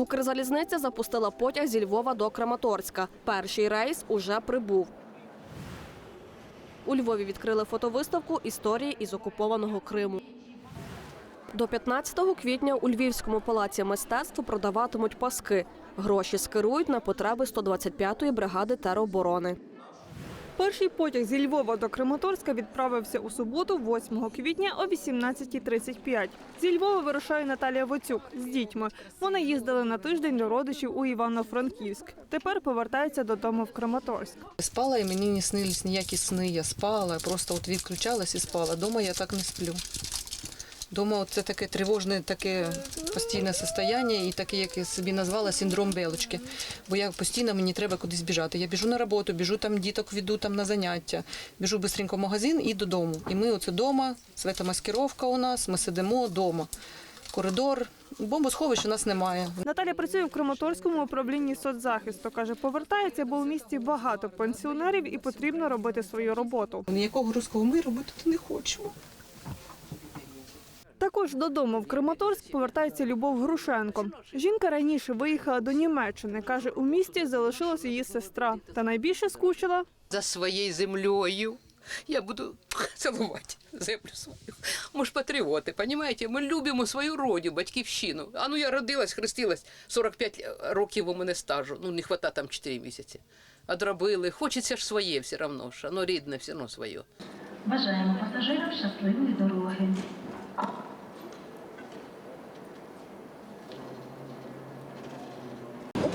Укрзалізниця запустила потяг зі Львова до Краматорська. Перший рейс уже прибув. У Львові відкрили фотовиставку Історії із окупованого Криму. До 15 квітня у Львівському палаці мистецтв продаватимуть паски. Гроші скерують на потреби 125-ї бригади тероборони. Перший потяг зі Львова до Краматорська відправився у суботу, 8 квітня о 18.35. Зі Львова вирушає Наталія Воцюк з дітьми. Вони їздили на тиждень до родичів у Івано-Франківськ. Тепер повертаються додому в Краматорськ. Спала і мені не снились ніякі сни. Я спала, просто от відключалась і спала. Дома я так не сплю. Дома це таке тривожне, таке постійне состояння і таке, як я собі назвала, синдром белочки. Бо я постійно мені треба кудись біжати. Я біжу на роботу, біжу там діток веду там на заняття, біжу швидко в магазин і додому. І ми оце вдома, светомаскировка у нас, ми сидимо вдома. Коридор, бомбосховища у нас немає. Наталя працює в Краматорському управлінні соцзахисту. Каже, повертається, бо у місті багато пенсіонерів і потрібно робити свою роботу. Ніякого руського миру ми тут не хочемо. Також додому в Краматорськ повертається Любов Грушенко. Жінка раніше виїхала до Німеччини. Каже, у місті залишилась її сестра. Та найбільше скучила за своєю землею. Я буду цілувати землю свою. Ми ж патріоти, розумієте? Ми любимо свою родину, батьківщину. А ну я родилась, хрестилась, 45 років у мене стажу. Ну, не хвата там 4 місяці. Одробили. Хочеться ж своє все одно, ж. Воно рідне все одно своє. Бажаємо пасажирам щасливої дороги.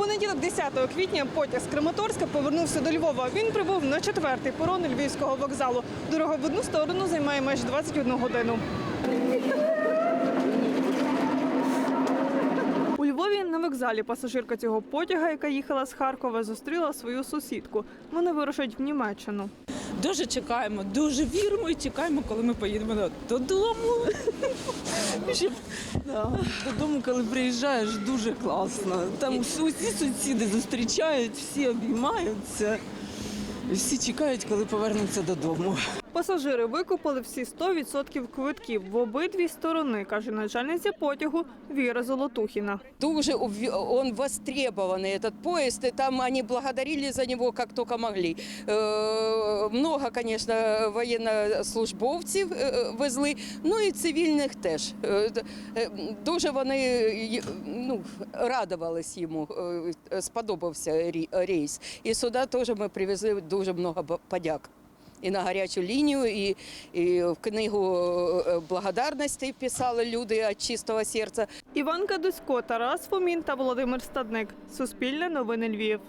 Понеділок, 10 квітня, потяг з Краматорська повернувся до Львова. Він прибув на четвертий порон Львівського вокзалу. Дорога в одну сторону займає майже 21 годину. У Львові на вокзалі пасажирка цього потяга, яка їхала з Харкова, зустріла свою сусідку. Вони вирушать в Німеччину. Дуже чекаємо, дуже віримо і чекаємо, коли ми поїдемо додому. Щоб, да, додому, коли приїжджаєш, дуже класно. Там усі сусіди зустрічають, всі обіймаються. Всі чекають, коли повернуться додому. Пасажири викупили всі 100% квитків в обидві сторони, каже начальниця потягу Віра Золотухіна. Дуже ув- он востребованный этот поезд, и там они благодарили за него как только могли. Э, Много, конечно, воєннослужбовців е, везли, ну і цивільних теж. Е, д- е, Дуже вони й- ну, радувались йому, е, сподобався рі- рейс. І сюди теж ми привезли дуже много б- подяк. І на гарячу лінію, і, і в книгу е, благодарності писали люди від чистого серця. Іван Кадусько, Тарас Фомін та Володимир Стадник. Суспільне новини Львів.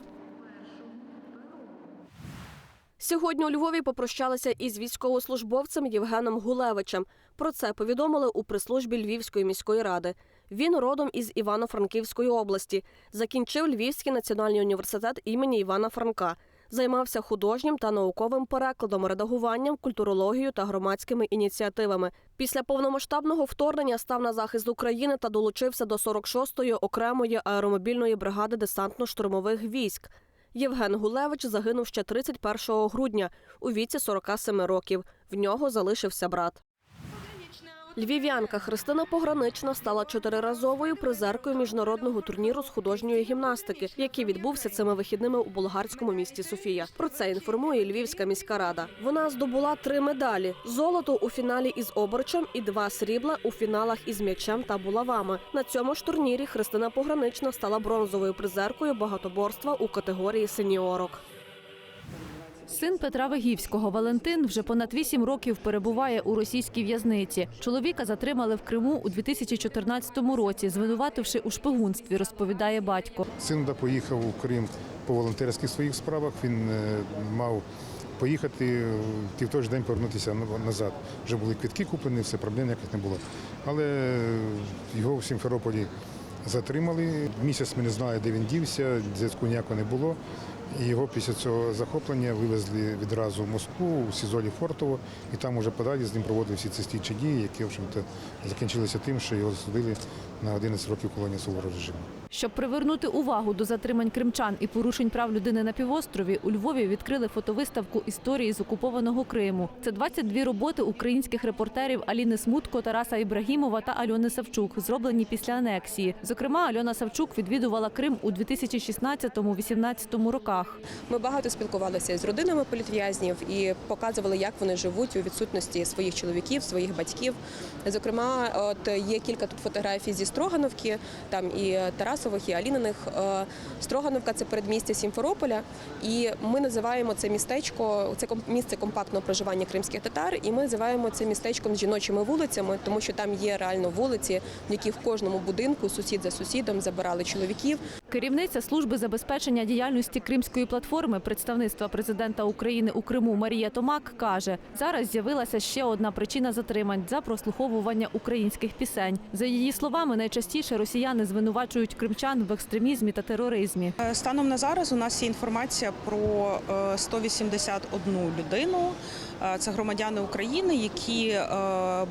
Сьогодні у Львові попрощалися із військовослужбовцем Євгеном Гулевичем. Про це повідомили у прес-службі Львівської міської ради. Він родом із Івано-Франківської області. Закінчив Львівський національний університет імені Івана Франка. Займався художнім та науковим перекладом, редагуванням, культурологією та громадськими ініціативами. Після повномасштабного вторгнення став на захист України та долучився до 46-ї окремої аеромобільної бригади десантно-штурмових військ. Євген Гулевич загинув ще 31 грудня у віці 47 років. В нього залишився брат. Львів'янка Христина Погранична стала чотириразовою призеркою міжнародного турніру з художньої гімнастики, який відбувся цими вихідними у болгарському місті Софія. Про це інформує Львівська міська рада. Вона здобула три медалі: золото у фіналі із обручем і два срібла у фіналах із м'ячем та булавами. На цьому ж турнірі Христина Погранична стала бронзовою призеркою багатоборства у категорії сеніорок. Син Петра Вигівського Валентин вже понад вісім років перебуває у російській в'язниці. Чоловіка затримали в Криму у 2014 році, звинувативши у шпигунстві, розповідає батько. Син поїхав у Крим по волонтерських своїх справах. Він е, мав поїхати е, і в той же день повернутися назад. Вже були квитки куплені, все проблем ніяких не було. Але е, його в Сімферополі затримали. Місяць ми не знали, де він дівся, зв'язку ніякого не було. І його після цього захоплення вивезли відразу в Москву, у Сізолі Фортово, і там уже подалі з ним проводили всі ці слідчі дії, які в общем-то, закінчилися тим, що його засудили на 11 років колонії суворого режиму. Щоб привернути увагу до затримань кримчан і порушень прав людини на півострові, у Львові відкрили фотовиставку історії з окупованого Криму. Це 22 роботи українських репортерів Аліни Смутко, Тараса Ібрагімова та Альони Савчук, зроблені після анексії. Зокрема, Альона Савчук відвідувала Крим у 2016-2018 роках. Ми багато спілкувалися з родинами політв'язнів і показували, як вони живуть у відсутності своїх чоловіків, своїх батьків. Зокрема, от є кілька тут фотографій зі Строгановки, там і Тарасових, і Аліниних. Е, Строгановка це передмістя Сімферополя, і ми називаємо це містечко, це місце компактного проживання кримських татар, і ми називаємо це містечком з жіночими вулицями, тому що там є реально вулиці, в яких в кожному будинку сусід за сусідом забирали чоловіків. Керівниця служби забезпечення діяльності Кримської платформи представництва президента України у Криму Марія Томак каже: зараз з'явилася ще одна причина затримань за прослуховування українських пісень. За її словами, найчастіше росіяни звинувачують кримчан в екстремізмі та тероризмі. Е, Станом на зараз у нас є інформація про е, 181 людину. Е, Це громадяни України, які е,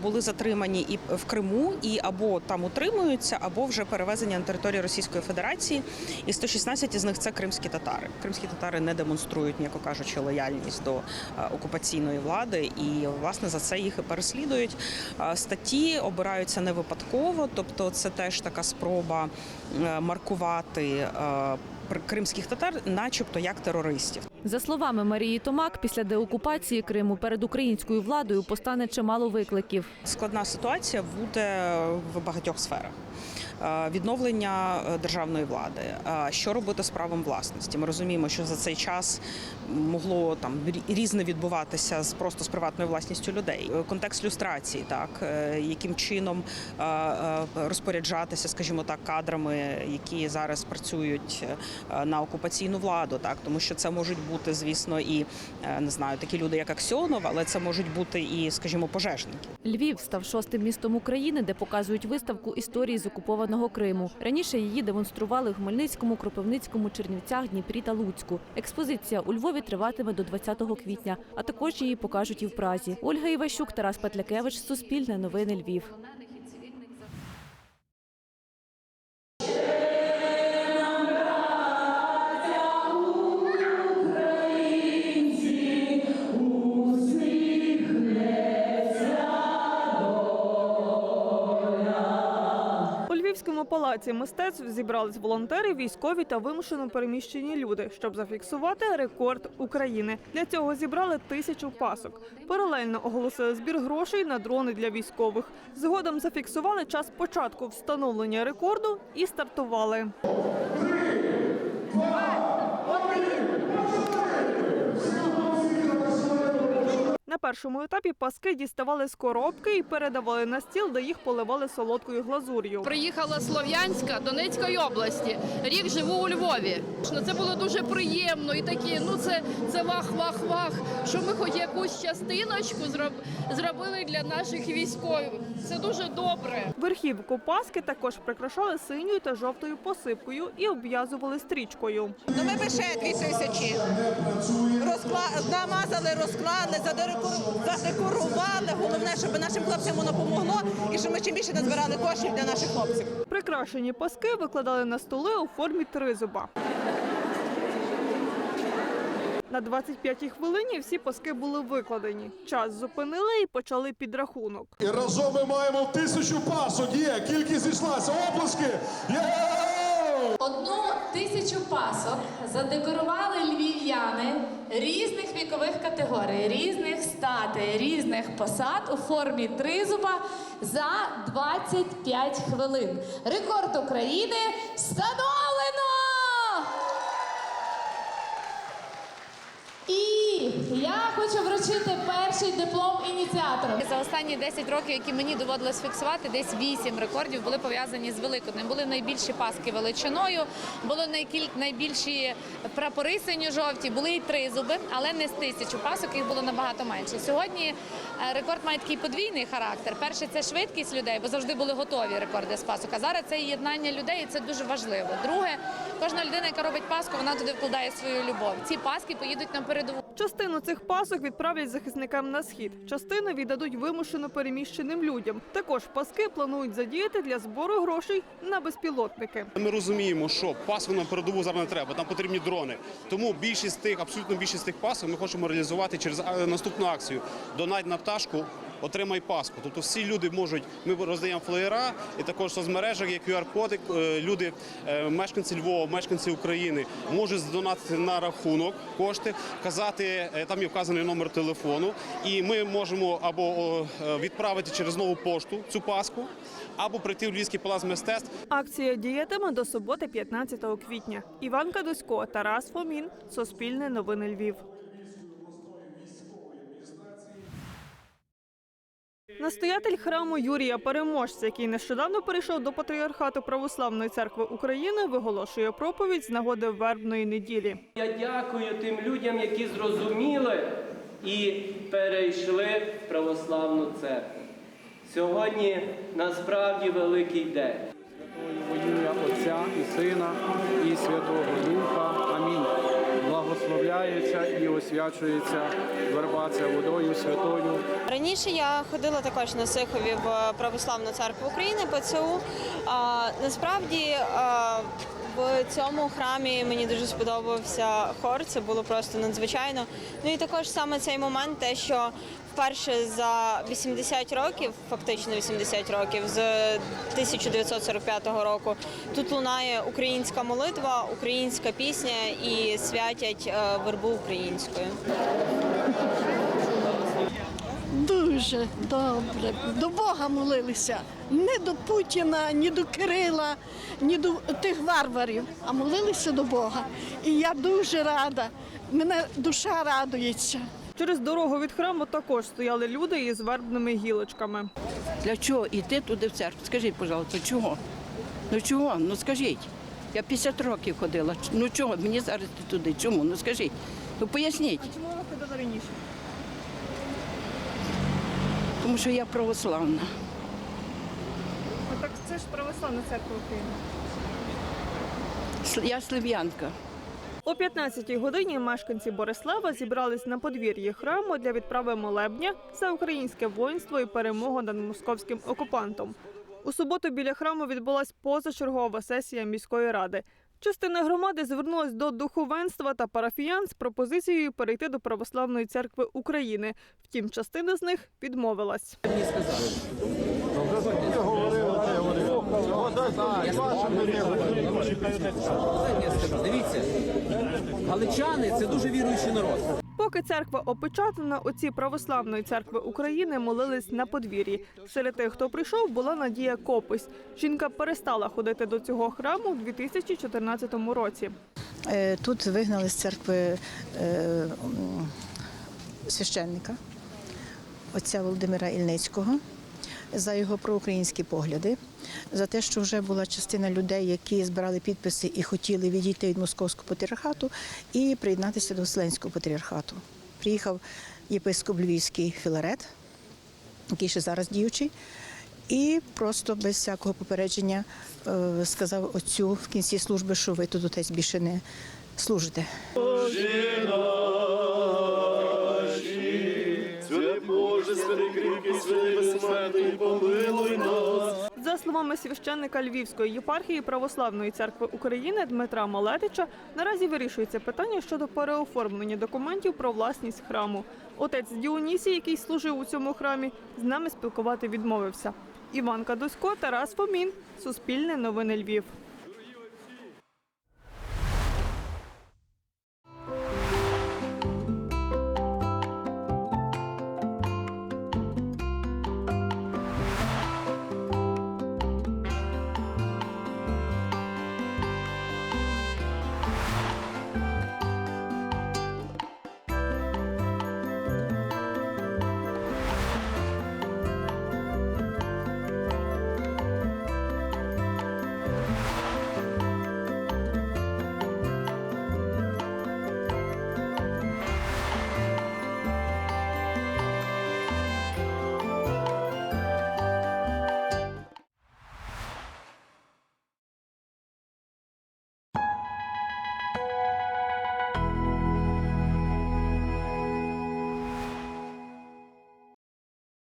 були затримані і в Криму, і або там утримуються, або вже перевезені на територію Російської Федерації. І 116 із них це кримські татари. Кримські татари не демонструють, м'яко кажучи, лояльність до е, окупаційної влади, і власне за це їх і переслідують. Е, Статті обираються не випадково, тобто це теж така спроба е, маркувати кримських татар, начебто як терористів. За словами Марії Томак, після деокупації Криму перед українською владою постане чимало викликів. Складна ситуація буде в багатьох сферах. Е, Відновлення е, державної влади, Е, що робити з правом власності. Ми розуміємо, що за цей час могло там різне відбуватися з просто з приватною власністю людей. Контекст люстрації, так яким чином розпоряджатися, скажімо так, кадрами, які зараз працюють на окупаційну владу, так тому що це можуть бути, звісно, і не знаю, такі люди, як Аксьонов, але це можуть бути і, скажімо, пожежники. Львів став шостим містом України, де показують виставку історії з окупованого Криму. Раніше її демонстрували в Хмельницькому, Кропивницькому, Чернівцях, Дніпрі та Луцьку. Експозиція у Львові триватиме до 20 квітня, а також її покажуть і в Празі. Ольга Іващук, Тарас Петлякевич, Суспільне новини Львів. Палаці мистецтв зібрались волонтери, військові та вимушено переміщені люди, щоб зафіксувати рекорд України. Для цього зібрали тисячу пасок. Паралельно оголосили збір грошей на дрони для військових. Згодом зафіксували час початку встановлення рекорду і стартували. На першому етапі паски діставали з коробки і передавали на стіл, де їх поливали солодкою глазур'ю. Приїхала Слов'янська Донецької області. Рік живу у Львові. Ну, Це було дуже приємно і такі, ну це, це вах-вах-вах, що ми хоч якусь частиночку зробили для наших військових. Це дуже добре. Верхівку паски також прикрашали синьою та жовтою посипкою і обв'язували стрічкою. Ну ми ще дві тисячі розкла... намазали, розклали, задекору- задекорували. Головне, щоб нашим хлопцям воно помогло і щоб ми чим більше назбирали коштів для наших хлопців. Прикрашені паски викладали на столи у формі тризуба. На 25-й хвилині всі паски були викладені. Час зупинили і почали підрахунок. І разом ми маємо тисячу пасок. Є, кількість зійшлася. Оплески! Є! Одну тисячу пасок задекорували львів'яни різних вікових категорій, різних статей, різних посад у формі тризуба за 25 хвилин. Рекорд України встановлено! І я хочу вручити перший диплом ініціаторам. За останні 10 років, які мені доводилось фіксувати, десь 8 рекордів були пов'язані з Великоднем. Були найбільші паски величиною, були найкіль... найбільші прапори синьо-жовті, були і три зуби, але не з тисячу пасок, їх було набагато менше. Сьогодні е, рекорд має такий подвійний характер. Перше це швидкість людей, бо завжди були готові рекорди з пасок. А зараз це єднання людей, і це дуже важливо. Друге, кожна людина, яка робить паску, вона туди вкладає свою любов. Ці паски поїдуть на передову. Частину Частину цих пасок відправлять захисникам на схід. Частину віддадуть вимушено переміщеним людям. Також паски планують задіяти для збору грошей на безпілотники. Ми розуміємо, що паску на передову зараз не треба, там потрібні дрони. Тому більшість тих, абсолютно більшість тих пасок ми хочемо реалізувати через наступну акцію. Донать на пташку. Отримай паску. Тобто всі люди можуть, ми роздаємо флеєра і також в соцмережах є QR-коди. Е, Люди, е, мешканці Львова, мешканці України можуть здонатити на рахунок кошти, вказати, е, там є вказаний номер телефону, і ми можемо або відправити через нову пошту цю паску, або прийти в Львівський палац мистецтв Акція діятиме до суботи, 15 квітня. Іван Кадусько, Тарас Фомін, Суспільне новини Львів. Настоятель храму Юрія Переможця, який нещодавно перейшов до патріархату Православної церкви України, виголошує проповідь з нагоди вербної неділі. Я дякую тим людям, які зрозуміли і перейшли в православну церкву. Сьогодні насправді великий день. Во ім'я Отця і Сина і Святого Духа. Амінь. Благословляється і освячується верба водою святою. Раніше я ходила також на Сихові в Православну церкву України ПЦУ. А, насправді а, в цьому храмі мені дуже сподобався хор. Це було просто надзвичайно. Ну і також саме цей момент, те, що вперше за 80 років, фактично 80 років, з 1945 року, тут лунає українська молитва, українська пісня і святять е, вербу українською. Дуже добре. До Бога молилися. Не до Путіна, ні до Кирила, ні до тих варварів, а молилися до Бога. І я дуже рада. Мене душа радується. Через дорогу від храму також стояли люди із вербними гілочками. Для чого йти туди в церкву? Скажіть, пожалуйста, чого? Ну чого? Ну скажіть. Я 50 років ходила. Ну чого? Мені зараз йти туди? Чому? Ну скажіть. Ну поясніть. А Чому ви ходили раніше? Тому що я православна. Ну, так це ж православна церква України. Я слов'янка. О 15-й годині мешканці Борислава зібрались на подвір'ї храму для відправи молебня за українське воїнство і перемогу над московським окупантом. У суботу біля храму відбулась позачергова сесія міської ради. Частина громади звернулась до духовенства та парафіян з пропозицією перейти до православної церкви України. Втім, частина з них відмовилась. Дивіться, галичани це дуже віруючий народ. Поки церква опечатана, отці православної церкви України молились на подвір'ї. Серед тих, хто прийшов, була Надія Копись. Жінка перестала ходити до цього храму у 2014 році. Е, Тут вигнали з церкви е, священника, отця Володимира Ільницького, за його проукраїнські погляди, за те, що вже була частина людей, які збирали підписи і хотіли відійти від московського патріархату і приєднатися до Вселенського патріархату. Приїхав єпископ Львівський Філарет, який ще зараз діючий, і просто без всякого попередження е, сказав отцю в кінці служби, що ви тут отець більше не служите. Святий кріпкий, святий безсмертний, помилуй нас. За словами священника Львівської єпархії Православної церкви України Дмитра Малетича, наразі вирішується питання щодо переоформлення документів про власність храму. Отець Діонісій, який служив у цьому храмі, з нами спілкувати відмовився. Іван Кадусько, Тарас Фомін, Суспільне новини Львів.